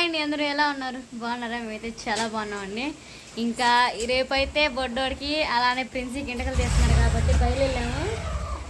Hi అండి అందరూ ఎలా ఉన్నారు? బాగున్నారా? మేమైతే చాలా బాగున్నామండి. ఇంకా రేపైతే బొడ్డోడికి అలానే ప్రిన్సీకి ఇంటకలు తీస్తున్నారు కాబట్టి బయలుదేరాము.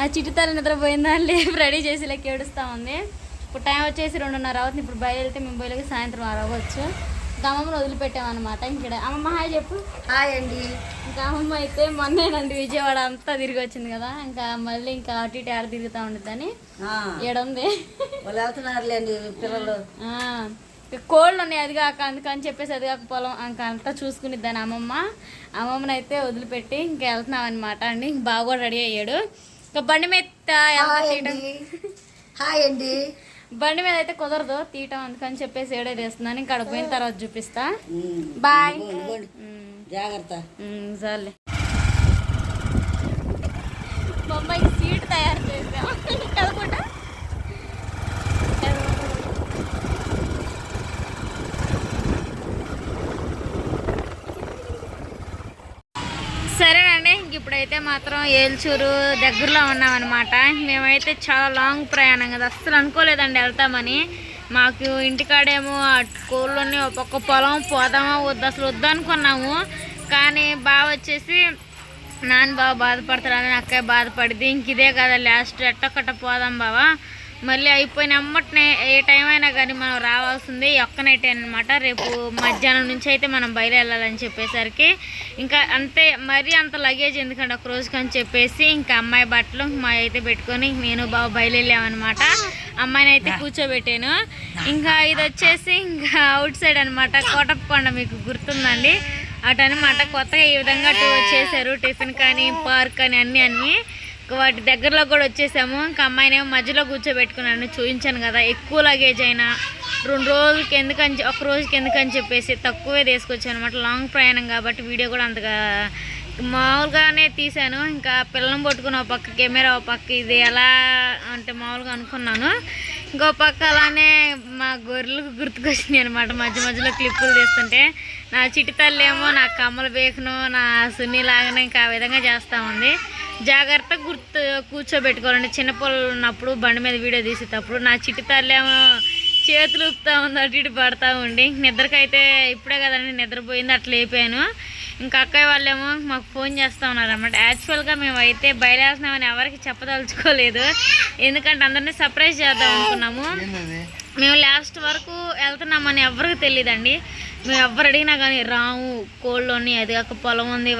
ఆ చిట్టుతల్లి నిద్రపోయిందా? లేపు రెడీ చేసి లెక్క ఏడుస్తూ ఉంది. ఇప్పుడు టైం వచ్చేసి రెండున్నర అవుతుంది. ఇప్పుడు బయలుదేరితే మేము బయలుకి సాయంత్రం ఆరు అవ్వచ్చు. ఇంకా అమ్మమ్మని వదిలిపెట్టామన్నమాట ఇక్కడ అమ్మమ్మ హాయ్ చెప్పు. హాయ్ అండి. ఇంకా అమ్మమ్మ అయితే మొన్నేనండి విజయవాడ అంతా తిరిగి వచ్చింది కదా. ఇంకా మళ్ళీ ఇంకా అటు ఇటు ఆడ తిరుగుతూ ఆ, ఏడుంది. వాళ్ళు వెళ్తున్నారులేండి పిల్లలు. ఆ, ఇక కోళ్ళు ఉన్నాయి అది కాక అందుకని చెప్పేసి అది కాక పొలం అంతా చూసుకుని దాని అమ్మమ్మ. అమ్మమ్మని అయితే వదిలిపెట్టి ఇంకా వెళ్తున్నాం అనమాట అండి. ఇంక బాగా కూడా రెడీ అయ్యాడు. ఇంకా బండి మీద ఎలా హాయ్ అండి. బండి మీద అయితే కుదరదు తీయటం అందుకని చెప్పేసి ఏడే తీస్తున్నాను. ఇంకా అక్కడ పోయిన తర్వాత చూపిస్తా. బాయ్. జాగ్రత్త. సర్లే. మా అమ్మాయికి సీట్ తయారు చేసాం కదకుండా సరేనండి ఇంక ఇప్పుడైతే మాత్రం ఏల్చూరు దగ్గరలో ఉన్నామన్నమాట. మేమైతే చాలా లాంగ్ ప్రయాణం కదా. అస్సలు అనుకోలేదండి వెళ్తామని. మాకు ఇంటికాడేమో అటు కోళ్ళని ఒక్కొక్క పొలం పోదామా వద్దు అసలు వద్దు అనుకున్నాము. కానీ బాగా వచ్చేసి నాన్న బాగా బాధపడతాడని అక్కయ్య బాధపడింది ఇంక ఇదే కదా లాస్ట్ ఎట్టొక్కట పోదాం బావా. మళ్ళీ అయిపోయిన అమ్మటనే ఏ టైం అయినా కానీ మనం రావాల్సింది ఒక్క నైట్ అనమాట రేపు మధ్యాహ్నం నుంచి అయితే మనం బయలుదేరాలని చెప్పేసరికి ఇంకా అంతే మరీ అంత లగేజ్ ఎందుకంటే ఒక రోజుకి అని చెప్పేసి ఇంకా అమ్మాయి బట్టలు మా అయితే పెట్టుకొని నేను బాగా బయలుదేరామన్నమాట. అమ్మాయిని అయితే కూర్చోబెట్టాను. ఇంకా ఇది వచ్చేసి ఇంకా అవుట్ సైడ్ అనమాట కోటప్పకొండ మీకు గుర్తుందండి. అటు అనమాట కొత్తగా ఈ విధంగా టూ చేశారు. టిఫిన్ కానీ పార్క్ కానీ అన్నీ అన్నీ. వాటి దగ్గరలో కూడా వచ్చేసాము. ఇంకా అమ్మాయిని మధ్యలో కూర్చోబెట్టుకున్నాను. చూపించాను కదా ఎక్కువ లగేజ్ అయినా. రెండు రోజులకి ఎందుకని ఒక రోజుకి ఎందుకని చెప్పేసి తక్కువే తీసుకొచ్చాను అనమాట లాంగ్ ప్రయాణం కాబట్టి వీడియో కూడా అంతగా మామూలుగానే తీశాను. ఇంకా పిల్లలను పట్టుకుని ఒక పక్క కెమెరా ఒక పక్క ఇది ఎలా అంటే మామూలుగా అనుకున్నాను. ఇంకో పక్క అలానే మా గొర్రెలకు గుర్తుకొచ్చినాయి అనమాట మధ్య మధ్యలో క్లిప్పులు తీస్తుంటే నా చిట్టి తల్లేమో నా కమ్మల బేకను నా సున్ని లాగానే ఇంకా ఆ విధంగా చేస్తూ ఉంది. జాగ్రత్తగా గుర్తు కూర్చోబెట్టుకోవాలండి. చిన్నపిల్లలు ఉన్నప్పుడు బండి మీద వీడియో తీసేటప్పుడు నా చిట్టి తల్లి ఏమో చేతులు ఊపుతా ఉంది అటు ఇటు పడతా ఉండి నిద్రకైతే ఇప్పుడే కదండి నిద్రపోయింది అట్లా లేపాను. ఇంకా అక్కయ్య వాళ్ళేమో మాకు ఫోన్ చేస్తూ ఉన్నారు అనమాట యాక్చువల్గా మేము అయితే బయలుదేరుతున్నామని ఎవరికి చెప్పదలుచుకోలేదు. ఎందుకంటే అందరినీ సర్ప్రైజ్ చేద్దాం అనుకున్నాము. మేము లాస్ట్ వరకు వెళ్తున్నామని ఎవరికి తెలియదండి మేము ఎవరు అడిగినా కానీ రాము కోళ్ళని అది కాక పొలం ఉంది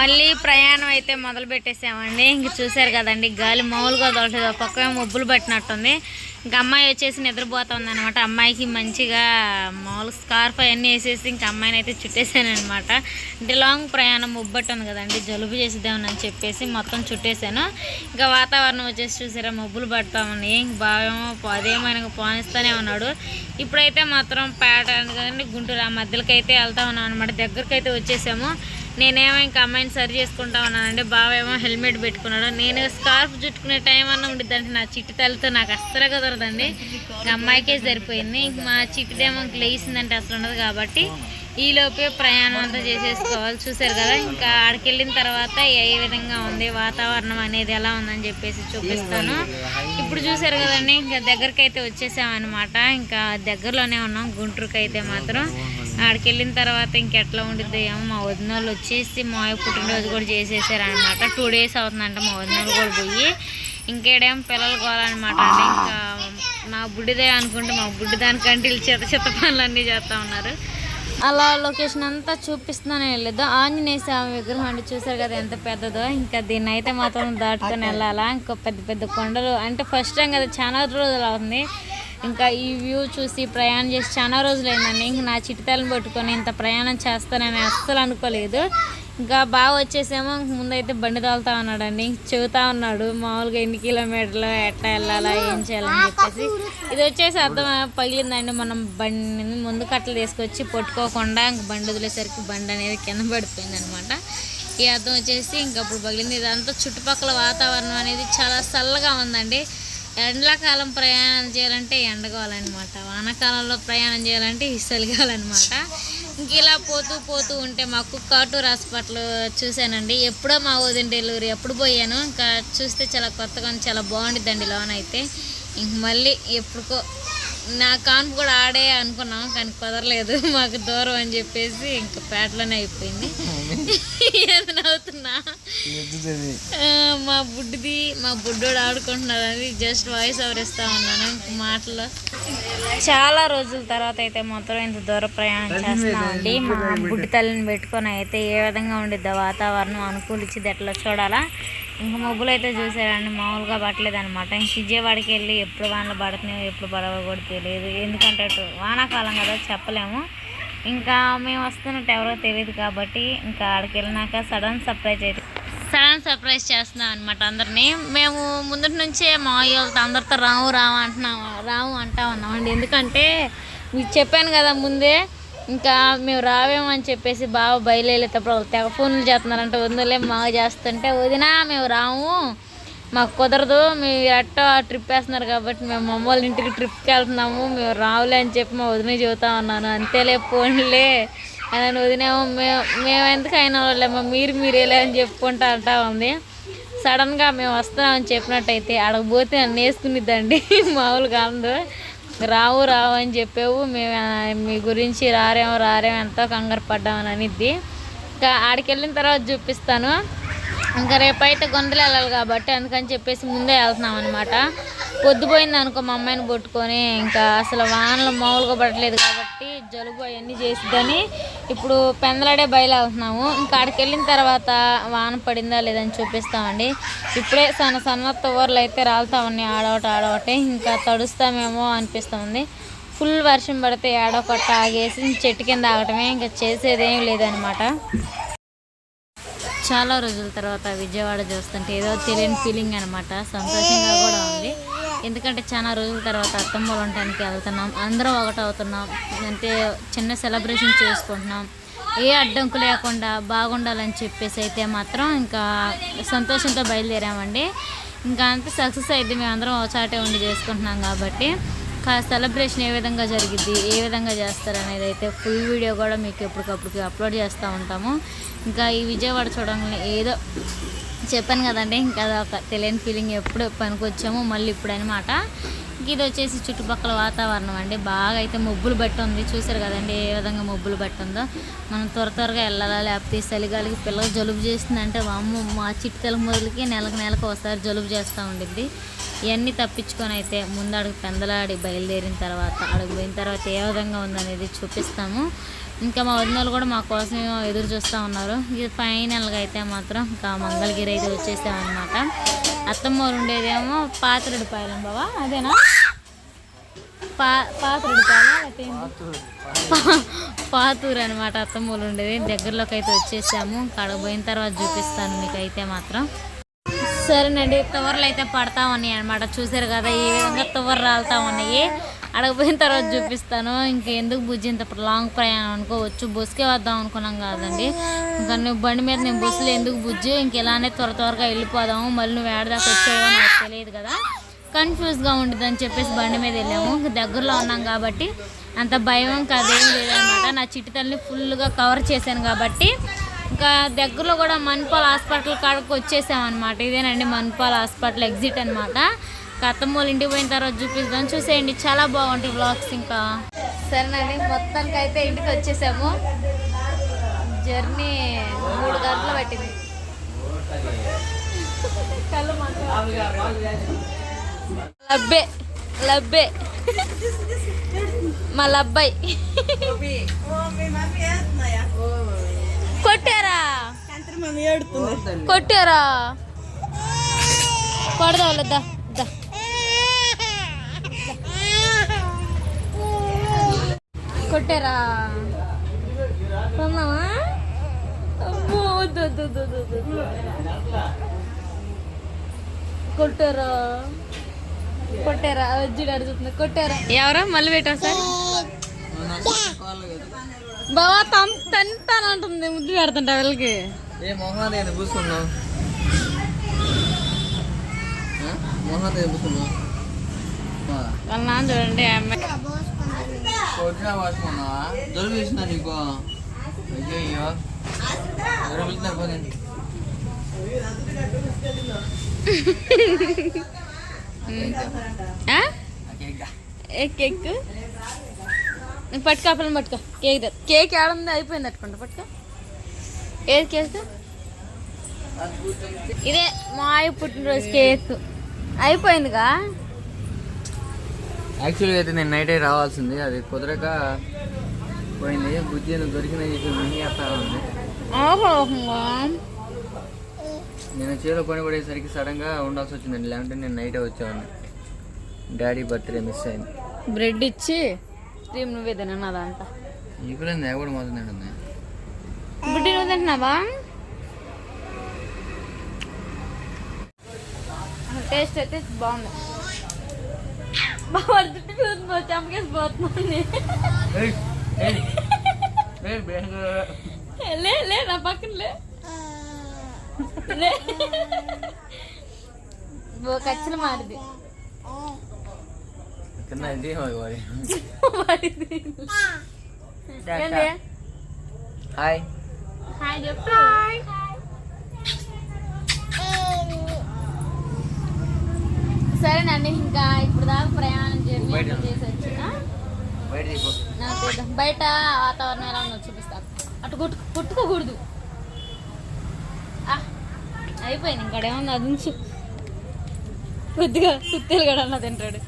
మళ్ళీ ప్రయాణం అయితే మొదలు పెట్టేసామండి. ఇంక చూసారు కదండి గాలి మామూలుగా దొరకదు ఒక పక్క మబ్బులు పట్టినట్టుంది. ఇంకా అమ్మాయి వచ్చేసి నిద్రపోతుంది అనమాట అమ్మాయికి మంచిగా మామూలు స్కార్ఫ్ అవన్నీ వేసేసి ఇంకా అమ్మాయిని అయితే చుట్టేసాను అనమాట అంటే లాంగ్ ప్రయాణం ముబ్బట్టుంది కదండి జలుబు చేసేద్దామని చెప్పేసి మొత్తం చుట్టేసాను. ఇంకా వాతావరణం వచ్చేసి చూసారా మబ్బులు పడతా ఉన్నాయి. ఇంక బావేమో అదేమైనా పోనిస్తూనే ఉన్నాడు. ఇప్పుడైతే మాత్రం పేట కదండి గుంటూరు ఆ మధ్యలోకి అయితే వెళ్తా ఉన్నాం అనమాట దగ్గరికి అయితే వచ్చేసాము. నేనేమో ఇంకా అమ్మాయిని సరి చేసుకుంటా ఉన్నానండి బావేమో హెల్మెట్ పెట్టుకున్నాడు. నేను స్కార్ఫ్ చుట్టుకునే టైం అన్న ఉండిద్దంటే నా చిట్టి తల్లితో నాకు అస్సలు కుదరదండి ఇంకా అమ్మాయికే సరిపోయింది. ఇంక మా చిట్టిదేమో ఇంక లేచిందంటే అసలు ఉండదు కాబట్టి ఈలోపే ప్రయాణం అంతా చేసేసుకోవాలి. చూసారు కదా? ఇంకా ఆడికి వెళ్ళిన తర్వాత ఏ విధంగా ఉంది వాతావరణం అనేది ఎలా ఉందని చెప్పేసి చూపిస్తాను. ఇప్పుడు చూసారు కదండి? ఇంకా దగ్గరికి అయితే వచ్చేసామన్నమాట. ఇంకా దగ్గరలోనే ఉన్నాం. గుంటూరుకి అయితే మాత్రం. ఆడికి వెళ్ళిన తర్వాత ఇంకెట్లా ఉండిద్ది ఏమో మా వదిన వాళ్ళు వచ్చేసి మా పుట్టినరోజు కూడా చేసేసారు అనమాట టూ డేస్ అవుతుందంట మా వదిన వాళ్ళు కూడా పోయి. ఇంకేడేం పిల్లలు కోవాలన్నమాట అండి. ఇంకా మా బుడ్డిదే అనుకుంటే మా బుడ్డి దానికంటే వీళ్ళు చెత్త చెత్త పనులన్నీ చేస్తూ ఉన్నారు. అలా లొకేషన్ అంతా చూపిస్తున్నాను వెళ్ళదు ఆంజనేయ స్వామి విగ్రహం అంటే చూసారు కదా ఎంత పెద్దదో. ఇంకా దీన్ని అయితే మాత్రం దాటుకొని వెళ్ళాలా. ఇంకా పెద్ద పెద్ద కొండలు. అంటే ఫస్ట్ టైం కదా చాలా రోజులు అవుతుంది. ఇంకా ఈ వ్యూ చూసి ప్రయాణం చేసి చాలా రోజులైందండి. ఇంక నా చిటితలను పట్టుకొని ఇంత ప్రయాణం చేస్తానని అస్సలు అనుకోలేదు. ఇంకా బాగా వచ్చేసేమో ముందైతే బండి తోలుతా ఉన్నాడండి. ఇంక చెబుతా ఉన్నాడు మామూలుగా ఎన్ని కిలోమీటర్లు ఎట్లా వెళ్ళాలా ఏం చేయాలని చెప్పేసి. ఇది వచ్చేసి అర్థం పగిలిందండి. మనం బండి ముందు కట్టలు తీసుకొచ్చి పట్టుకోకుండా ఇంక బండి వదిలేసరికి బండి అనేది కింద పడిపోయింది అనమాట ఈ అర్థం వచ్చేసి ఇంక అప్పుడు పగిలింది. ఇదంతా చుట్టుపక్కల వాతావరణం అనేది చాలా చల్లగా ఉందండి. ఎండాకాలం ప్రయాణం చేయాలంటే ఎండగాలన్నమాట వానాకాలంలో ప్రయాణం చేయాలంటే ఇసలిగాలన్నమాట ఇంక ఇలా పోతూ పోతూ ఉంటే మాకు కాటూర్ హాస్పిటల్ చూశానండి. ఎప్పుడో మా వదిన డెలివరీ ఎప్పుడు పోయాను. ఇంకా చూస్తే చాలా కొత్తగా చాలా బాగుండిద్దండి లోన్ అయితే ఇంక మళ్ళీ ఎప్పుడుకో నా కాన్పు కూడా ఆడే అనుకున్నాం కానీ కుదరలేదు. మాకు దూరం అని చెప్పేసి ఇంకా పేటలోనే అయిపోయింది. ఏది నవ్వుతున్నా? ఆ, మా బుడ్డిది మా బుడ్డోడు ఆడుకుంటున్నాడు అని జస్ట్ వాయిస్ ఓవర్ ఇస్తా ఉన్నాను మాటలో. చాలా రోజుల తర్వాత అయితే మొత్తం ఇంత దూర ప్రయాణం చేస్తున్నామండి మా బుడ్డి తల్లిని పెట్టుకొని అయితే ఏ విధంగా ఉండిద్దో వాతావరణం అనుకూలించింది ఎట్లా చూడాలా? ఇంకా మబ్బులు అయితే చూసారండి మామూలుగా పట్టలేదు అనమాట ఇంక విజయవాడకి వెళ్ళి ఎప్పుడు వానలు పడుతున్నాయో ఎప్పుడు పడవ కూడా తెలియదు. ఎందుకంటే అటు వానాకాలం కదా చెప్పలేము. ఇంకా మేము వస్తున్నట్టు ఎవరో తెలియదు కాబట్టి ఇంకా ఆడికి వెళ్ళినాక సడన్ సర్ప్రైజ్ అయితే సడన్ సర్ప్రైజ్ చేస్తున్నాం అనమాట అందరినీ. మేము ముందటి నుంచే మా వాళ్ళతో అందరితో రావు రావు అంటున్నాం రావు అంటా ఉన్నామండి. ఎందుకంటే మీకు చెప్పాను కదా ముందే ఇంకా మేము రావేమని చెప్పేసి బాగా బయలుదేరేటప్పుడు వాళ్ళు తెగ ఫోన్లు చేస్తున్నారంటే వదిలే మాకు చేస్తుంటే వదినా మేము రాము. మాకు కుదరదు మేము అట్టో ట్రిప్ వేస్తున్నారు కాబట్టి మేము మమ్మల్ని ఇంటికి ట్రిప్కి వెళ్తున్నాము. మేము రావులే అని చెప్పి మా వదిన చెబుతా ఉన్నాను. అంతేలే పోన్లే. అని వదినేమో మేము మేము ఎందుకు అయిన వాళ్ళేమో మీరు మీరేలే అని చెప్పుకుంటా అంటా ఉంది. సడన్గా మేము వస్తున్నామని చెప్పినట్టయితే అడగపోతే నన్ను వేసుకునిద్దండి. మామూలుగా అందు రావు రావు అని చెప్పావు మేము మీ గురించి రారేమో రారేమో ఎంతో కంగారు పడ్డామని అనిద్ది. ఇంకా ఆడికి వెళ్ళిన తర్వాత చూపిస్తాను. ఇంకా రేపైతే గొంతులు వెళ్ళాలి కాబట్టి అందుకని చెప్పేసి ముందే వెళ్తున్నాం అనమాట పొద్దుపోయింది అనుకో మా అమ్మాయిని పట్టుకొని. ఇంకా అసలు వానలు మామూలుగా పడట్లేదు కాబట్టి జలుబు అవన్నీ చేసిద్దని ఇప్పుడు పెందలాడే బయలుదేరుతున్నాము. ఇంకా ఆడికి వెళ్ళిన తర్వాత వాన పడిందా లేదని చూపిస్తామండి. ఇప్పుడే సన్న సన్న తువ్వర్లు అయితే రాలుతా ఉన్నాయి ఆడవట ఆడవటే ఇంకా తడుస్తామేమో అనిపిస్తుంది. ఫుల్ వర్షం పడితే ఏడో కొట్ట ఆగేసి చెట్టు కింద ఆగటమే ఇంకా చేసేదేం లేదనమాట చాలా రోజుల తర్వాత విజయవాడ చూస్తుంటే ఏదో తెలియని ఫీలింగ్ అనమాట సంతోషంగా కూడా ఉంది. ఎందుకంటే చాలా రోజుల తర్వాత అత్తమ్మ ఉండటానికి వెళ్తున్నాం. అందరం ఒకటి అవుతున్నాం. అంటే చిన్న సెలబ్రేషన్ చేసుకుంటున్నాం. ఏ అడ్డంకు లేకుండా బాగుండాలని చెప్పేసి అయితే మాత్రం ఇంకా సంతోషంతో బయలుదేరామండి. ఇంకా అంత సక్సెస్ అయితే మేము అందరం ఒకచాటే ఉండి చేసుకుంటున్నాం కాబట్టి సెలబ్రేషన్ ఏ విధంగా జరిగింది ఏ విధంగా చేస్తారు అనేది అయితే ఫుల్ వీడియో కూడా మీకు ఎప్పటికప్పుడు అప్లోడ్ చేస్తూ ఉంటాము. ఇంకా ఈ విజయవాడ చూడంగానే ఏదో చెప్పాను కదండి ఇంకా ఒక తెలియని ఫీలింగ్ ఎప్పుడు పనికొచ్చాము మళ్ళీ ఇప్పుడు అనమాట ఇది వచ్చేసి చుట్టుపక్కల వాతావరణం అండి బాగా అయితే మబ్బులు బట్టి ఉంది. చూసారు కదండి ఏ విధంగా మబ్బులు బట్టి ఉందో. మనం త్వర త్వరగా వెళ్ళాలా లేకపోతే చలిగాలికి పిల్లలు జలుబు చేస్తుందంటే అమ్మ మా చిట్టు తెలుగు మొదలకి నెలకు నెలకు ఒకసారి జలుబు చేస్తూ ఉండిద్ది. ఇవన్నీ తప్పించుకొని అయితే ముందు అడుగు పెందలాడి బయలుదేరిన తర్వాత అడుగు పోయిన తర్వాత ఏ విధంగా ఉందనేది చూపిస్తాము. ఇంకా మా వదినలు కూడా మా కోసం ఎదురు చూస్తూ ఉన్నారు. ఇది ఫైనల్గా అయితే మాత్రం ఇంకా మంగళగిరి అయితే వచ్చేసామన్నమాట. అత్తమ్మ వాళ్ళు ఉండేదేమో పాత్రడి పాయలం బావా అదేనా? పా పాత్రడి పాయలం పాతూరు. అనమాట అత్తమ్మ వాళ్ళు ఉండేది. దగ్గరలోకి అయితే వచ్చేసాము అక్కడ పోయిన తర్వాత చూపిస్తాను మీకు అయితే మాత్రం. సరేనండి తువర్లు అయితే పడతా ఉన్నాయి అనమాట చూసారు కదా ఈ విధంగా తువర్ రాలుతా ఉన్నాయి. అడగపోయిన తర్వాత చూపిస్తాను. ఇంకెందుకు బుజ్జి ఇంత లాంగ్ ప్రయాణం అనుకోవచ్చు? బస్సుకే వద్దాం అనుకున్నాం కాదండి. ఇంకా నువ్వు బండి మీద నేను బస్సులో ఎందుకు బుజ్జి? ఇంకెలానే త్వర త్వరగా వెళ్ళిపోదాము. మళ్ళీ నువ్వు ఏడదాకా వచ్చావో నాకు తెలియదు కదా. కన్ఫ్యూజ్గా ఉండదు అని చెప్పేసి బండి మీద వెళ్ళాము. దగ్గరలో ఉన్నాం కాబట్టి అంత భయం కాదేం లేదనమాట నా చిట్టి తల్లిని ఫుల్గా కవర్ చేశాను కాబట్టి ఇంకా దగ్గరలో కూడా మన్పాల్ హాస్పిటల్ కాడకు వచ్చేసామన్నమాట ఇదేనండి మన్పాల్ హాస్పిటల్ ఎగ్జిట్ అనమాట కత్తమ్మోళ్ళు ఇంటికి పోయిన తర్వాత చూపిద్దాం. చూసేయండి చాలా బాగుంటాయి బ్లాగ్స్ ఇంకా. సరేనండి మొత్తానికి అయితే ఇంటికి వచ్చేసాము. జర్నీ మూడు గంటలు పట్టింది. లబ్బే లబ్బే. మా లబ్బాయి కొట్టారా? కొట్టారా? కొడదా వాళ్ళ. కొట్టారా? కొన్నావా. కొట్టారా? కొట్టారా? వజ్జుడు అడుగుతుంది కొట్టారా? ఎవరా? మళ్ళీ పెట్టా సార్ బావా తన్ తంతానంటుంది ముద్దు పెడుతుంటా వీళ్ళకి. ఏ మొహం నేను పూసుకున్నావు? మొహం నేను పూసుకున్నావు? వాళ్ళ నాన్న చూడండి అమ్మాయి. కొట్టినా వాసుకున్నావా? నీకు? అయ్యో ఎవరో పోనీ. ఆ? నువ్వు పట్టుకో పట్టుకో. కేక్ కేక్ ఏడుంది అయిపోయింది అట్టుకుంటా పట్టుకో. ఏది కేక్? ఇదే మా అయ్య పుట్టినరోజు కేక్. అయిపోయిందిగా? యాక్చువల్గా అయితే నేను నైటే రావాల్సింది అది కుదరక పోయింది. బుజ్జి దొరికిన ఉంది. నేను చేలో పని పడేసరికి సడన్గా ఉండాల్సి వచ్చిందండి లేకుంటే నేను నైటే వచ్చేవాడిని. డాడీ బర్త్డే మిస్ అయింది. బ్రెడ్ ఇచ్చి క్రీమ్ నువ్వే తిన్నాను అదంతా ఇప్పుడు నేను కూడా మొదలు ఉంది బుడ్డి నువ్వు తింటున్నావా టేస్ట్ అయితే బాగుంది బాగా జుట్టు చూస్తుంది చంపకేసి పోతుంది లే లే నా పక్కన లే లే ఓ కచ్చలు మారిది తిన్నా ఇది వాడి. మారిది ఏంటి హాయ్ హాయ్ చెప్పు సరేనండి ఇంకా ఇప్పుడు దాకా ప్రయాణం చేసి వచ్చిన బయట వాతావరణం ఎలా ఉందో చూపిస్తా అటు కొట్టు కొట్టుకోకూడదు ఆ, అయిపోయింది. ఇంకడేముంది అది ఉంచు. కొద్దిగా సుత్తేలు కూడా అన్న తింటాడు.